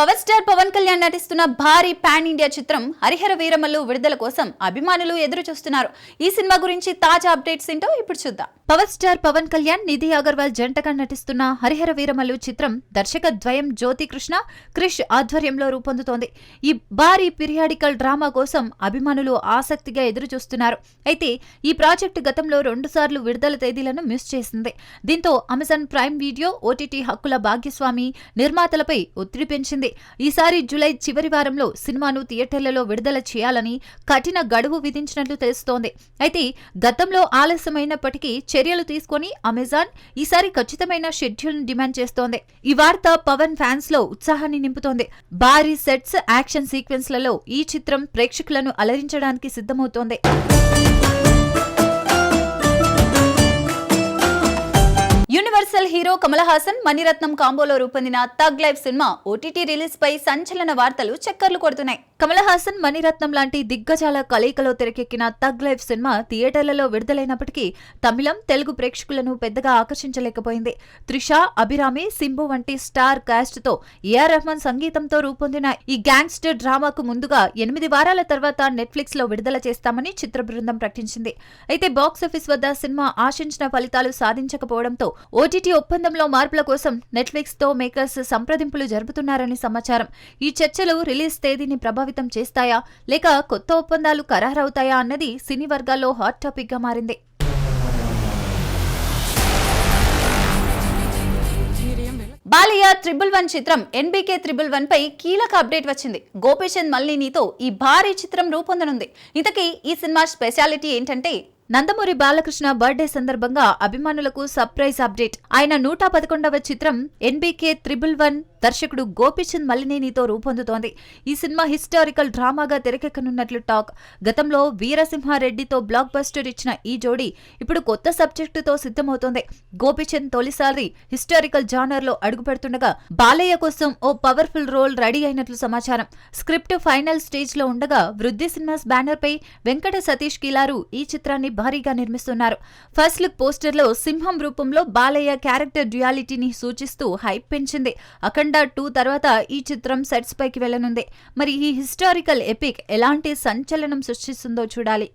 Power star Pawan Kalyan నటిస్తున్న భారీ pan India చిత్రం హరిహర వీరమల్లు విడుదల కోసం అభిమానులు ఎదురు చూస్తున్నారు ఈ సినిమా గురించి తాజా అప్డేట్స్ ఏంటో ఇప్పుడు చూద్దాం. పవర్ స్టార్ పవన్ కళ్యాణ్ నిధి అగర్వాల్ జంటగా నటిస్తున్న హరిహర వీరమల్లు చిత్రం దర్శక ద్వయం జ్యోతి కృష్ణ క్రిష్ ఆధ్వర్యంలో రూపొందుతోంది. ఈ భారీ పిరియాడికల్ డ్రామా కోసం అభిమానులు ఆసక్తిగా ఎదురు చూస్తున్నారు అయితే ఈ ప్రాజెక్టు గతంలో రెండుసార్లు విడుదల తేదీలను మిస్ చేసింది. దీంతో అమెజాన్ ప్రైమ్ వీడియో ఓటీటీ హక్కుల భాగ్యస్వామి నిర్మాతలపై ఒత్తిడి పెంచింది. ఈసారి జూలై చివరి వారంలో సినిమాను థియేటర్లలో విడుదల చేయాలని కఠిన గడువు విధించినట్లు తెలుస్తోంది. అయితే గతంలో ఆలస్యమైనప్పటికీ చర్యలు తీసుకొని అమెజాన్ ఈసారి ఖచ్చితమైన షెడ్యూల్ డిమాండ్ చేస్తోంది. ఈ వార్త పవన్ ఫ్యాన్స్లో ఉత్సాహాన్ని నింపుతోంది. భారీ సెట్స్ యాక్షన్ సీక్వెన్స్లలో ఈ చిత్రం ప్రేక్షకులను అలరించడానికి సిద్ధమవుతోంది. యూనివర్సల్ హీరో కమల్ హాసన్ మణిరత్నం కాంబోలో రూపొందిన thug life cinema OTT release పై సంచలన వార్తలు చక్కర్లు కొడుతున్నాయి. కమల్ హాసన్ మణిరత్నం లాంటి దిగ్గజాల కలయికలో తెరకెక్కిన తగ్ లైఫ్ సినిమా థియేటర్లలో విడుదలైనప్పటికీ తమిళం తెలుగు ప్రేక్షకులను పెద్దగా ఆకర్షించలేకపోయింది. త్రిష అభిరామి సింబు వంటి స్టార్ కాస్ట్తో ఏఆర్ రెహమాన్ సంగీతంతో రూపొందిన ఈ గ్యాంగ్స్టర్ డ్రామాకు ముందుగా ఎనిమిది వారాల తర్వాత నెట్ఫ్లిక్స్లో విడుదల చేస్తామని చిత్ర బృందం ప్రకటించింది. అయితే బాక్సాఫీస్ వద్ద సినిమా ఆశించిన ఫలితాలు సాధించకపోవడంతో ఓటీటీ ఒప్పందంలో మార్పుల కోసం నెట్ఫ్లిక్స్తో మేకర్స్ సంప్రదింపులు జరుపుతున్నారని సమాచారం. ఈ చర్చలు రిలీజ్ తేదీని ప్రభావితం చేస్తాయా? లేక కొత్త ఒప్పందాలు ఖరారవుతాయా అన్నది సినీ వర్గాల్లో హాట్ టాపిక్గా మారింది. బాలయ్య త్రిబుల్ వన్ చిత్రం ఎన్బీకే త్రిబుల్ వన్ పై కీలక అప్డేట్ వచ్చింది. గోపీచంద్ మల్లినీతో ఈ భారీ చిత్రం రూపొందనుంది. ఇంతకీ ఈ సినిమా స్పెషాలిటీ ఏంటంటే నందమూరి బాలకృష్ణ బర్త్డే సందర్భంగా అభిమానులకు సర్ప్రైజ్ అప్డేట్. ఆయన నూట పదకొండవ చిత్రం ఎన్బీకే త్రిబుల్ వన్ దర్శకుడు గోపీచంద్ మల్లినేనితో రూపొందుతోంది. ఈ సినిమా హిస్టారికల్ డ్రామాగా తెరకెక్కనున్నట్లు టాక్. గతంలో వీరసింహారెడ్డితో బ్లాక్ బస్టర్ ఇచ్చిన ఈ జోడీ ఇప్పుడు కొత్త సబ్జెక్టుతో సిద్ధమవుతోంది. గోపిచంద్ తొలిసారి హిస్టారికల్ జానర్లో అడుగుపెడుతుండగా బాలయ్య కోసం ఓ పవర్ఫుల్ రోల్ రెడీ అయినట్లు సమాచారం. స్క్రిప్ట్ ఫైనల్ స్టేజ్లో ఉండగా వృద్ధి సినిమాస్ బ్యానర్ పై వెంకట సతీష్ కిలారు ఈ చిత్రాన్ని భారీగా నిర్మిస్తున్నారు. ఫస్ట్ లుక్ పోస్టర్లో సింహం రూపంలో బాలయ్య క్యారెక్టర్ డ్యుయాలిటీని సూచిస్తూ హైప్ పెంచింది. అఖండ టూ తర్వాత ఈ చిత్రం సెట్స్ పైకి వెళ్ళనుంది మరి ఈ హిస్టారికల్ ఎపిక్ ఎలాంటి సంచలనం సృష్టిస్తుందో చూడాలి.